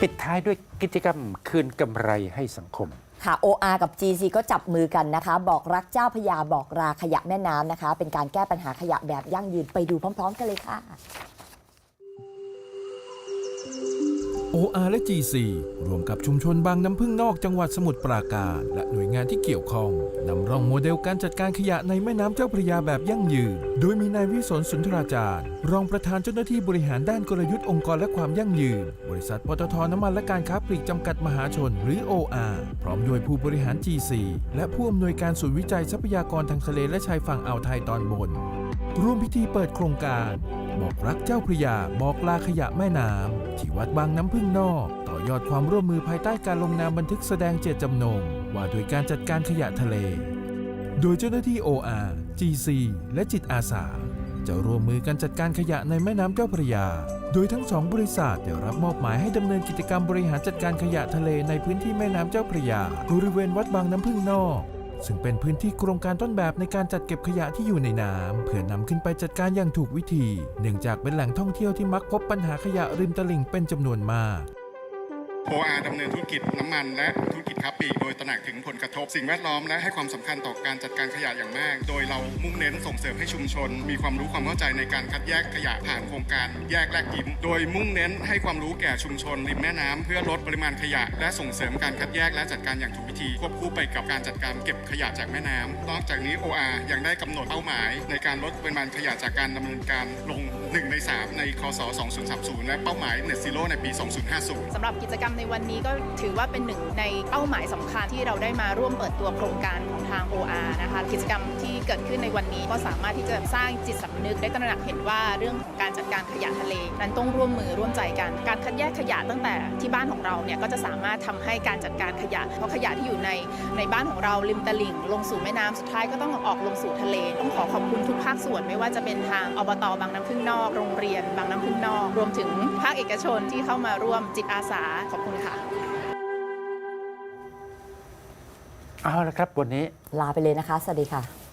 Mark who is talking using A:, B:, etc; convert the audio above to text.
A: ปิดท้ายด้วยกิจกรรมคืนกำไรให้สังคม
B: ค่ะ OR กับ GC ก็จับมือกันนะคะ บอกรักเจ้าพยาบอกราขยะแม่น้ำนะคะ เป็นการแก้ปัญหาขยะแบบยั่งยืนไปดูพร้อม ๆ กันเลยค่ะ
C: OR และ GC รวมกับชุมชนบางน้ำพึ่งนอกจังหวัดสมุทรปราการ และหน่วยงานที่เกี่ยวข้องนำร่องโมเดลการจัดการขยะในแม่น้ำเจ้าพระยาแบบยั่งยืน โดยมีนายวิศนสุนทราจารย์ รองประธานเจ้าหน้าที่บริหารด้านกลยุทธ์องค์กรและความยั่งยืน บริษัทปตทน้ำมันและการค้าปลีกจำกัดมหาชนหรือ OR พร้อมด้วยผู้บริหาร GC และผู้อำนวยการศูนย์วิจัยทรัพยากรทางทะเลและชายฝั่งอ่าวไทยตอนบน ร่วมพิธีเปิดโครงการ บอกรักเจ้าพระยาบอกลาขยะแม่น้ำที่วัดบางน้ำพึ่งนอก ต่อยอดความร่วมมือภายใต้การลงนามบันทึกแสดงเจตจำนง ว่าโดยการจัดการขยะทะเล โดยเจ้าหน้าที่ OR GC และจิตอาสา จะร่วมมือกันจัดการขยะในแม่น้ำเจ้าพระยา โดยทั้งสองบริษัทได้รับมอบหมายให้ดำเนินกิจกรรมบริหารจัดการขยะทะเลในพื้นที่แม่น้ำเจ้าพระยา บริเวณวัดบางน้ำพึ่งนอก ซึ่งเป็นพื้นที่โครงการต้นแบบในการจัดเก็บขยะที่อยู่ในน้ำเพื่อนำขึ้นไปจัดการอย่างถูกวิธี เนื่องจากเป็นแหล่งท่องเที่ยวที่มักพบปัญหาขยะริมตลิ่งเป็นจำนวนมาก
D: โออาดำเนินธุรกิจน้ำมันและธุรกิจค้าปลีกโดยตระหนักถึงผลกระทบสิ่งแวดล้อมและให้ความสำคัญต่อการจัดการขยะอย่างมาก โดยเรามุ่งเน้นส่งเสริมให้ชุมชน มีความรู้ความเข้าใจในการคัดแยกขยะผ่านโครงการแยกแลกยิ้มโดยมุ่งเน้นให้ความรู้แก่ชุมชนริมแม่น้ำเพื่อลดปริมาณขยะ และส่งเสริมการคัดแยกและจัดการอย่างถูกวิธี ควบคู่ไปกับการจัดการเก็บขยะจากแม่น้ำนอกจากนี้ OR ยังได้กำหนดเป้าหมาย ในการลดปริมาณขยะจากการดำเนินการลง 1 ใน 3 ในคศ2030 และเป้าหมาย Net Zero ในปี 2050
E: สำหรับกิจกรรมในวันนี้ก็ถือว่าเป็นหนึ่งในเป้าหมายสำคัญที่เราได้มาร่วมเปิดตัวโครงการของทาง OR นะคะ กิจกรรมที่เกิดขึ้นในวันนี้ก็สามารถที่จะสร้างจิตสำนึกได้ตระหนักเห็นว่าเรื่องของการจัดการขยะทะเล นั้นต้องร่วมมือร่วมใจกัน การคัดแยกขยะตั้งแต่ที่บ้านของเราเนี่ยก็จะสามารถทำให้การจัดการขยะ เพราะขยะที่อยู่ในในบ้านของเราริมตลิ่ง ลงสู่แม่น้ำสุดท้ายก็ต้องออกลงสู่ทะเล ต้องขอขอบคุณทุกภาคส่วนไม่ว่าจะเป็นทางอบตบางน้ำพึ่งนอก โรงเรียน บางน้ำพึ่งนอก รวมถึงภาคเอกชนที่เข้ามาร่วมจิตอาสาขอบคุณค่ะ
A: เอาละครับวันนี้
B: ลาไปเลยนะคะ สวัสดีค่ะ